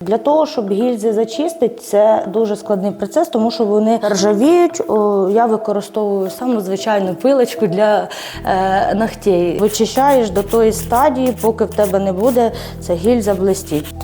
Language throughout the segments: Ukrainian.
Для того, щоб гільзи зачистити, це дуже складний процес, тому що вони ржавіють. Я використовую саму звичайну пилочку для е, ногтей. Вичищаєш до тої стадії, поки в тебе не буде ця гільза блистіть.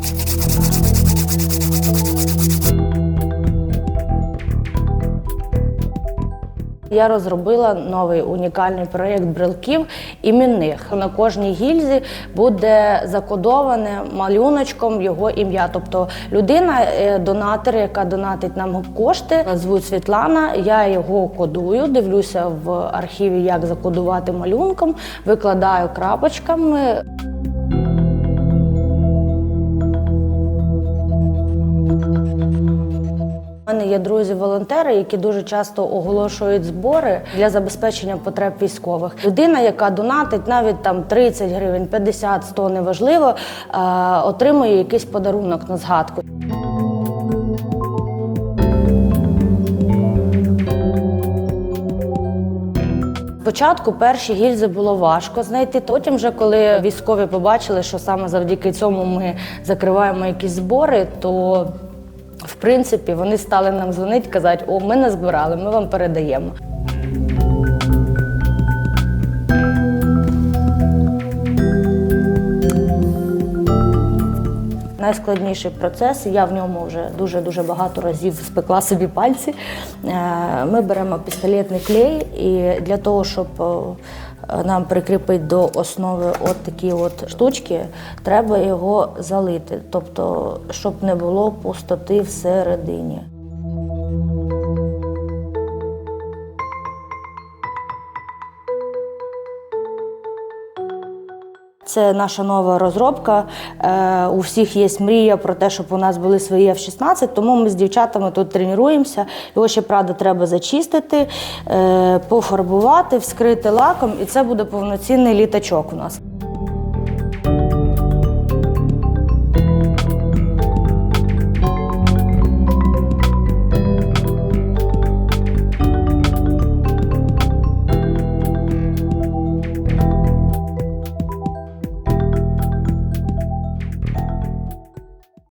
Я розробила новий унікальний проєкт брелків іменних. На кожній гільзі буде закодоване малюночком його ім'я. Тобто людина, е, донатор, яка донатить нам кошти, звуть Світлана. Я його кодую, дивлюся в архіві, як закодувати малюнком, викладаю крапочками. У мене є друзі-волонтери, які дуже часто оголошують збори для забезпечення потреб військових. Людина, яка донатить навіть там 30 гривень, 50, 100, неважливо, е, отримує якийсь подарунок на згадку. Спочатку перші гільзи було важко знайти. Потім, вже коли військові побачили, що саме завдяки цьому ми закриваємо якісь збори, то в принципі вони стали нам дзвонити, казати, о, ми назбирали, ми вам передаємо. Найскладніший процес, я в ньому вже дуже-дуже багато разів спекла собі пальці. Е, Ми беремо пістолетний клей, і для того, щоб е, нам прикріпити до основи от такі от штучки, треба його залити, тобто, щоб не було пустоти всередині. Це наша нова розробка. Е, у всіх є мрія про те, щоб у нас були свої F-16, тому ми з дівчатами тут тренуємося. Його ще правда треба зачистити, е, пофарбувати, вскрити лаком, і це буде повноцінний літачок у нас.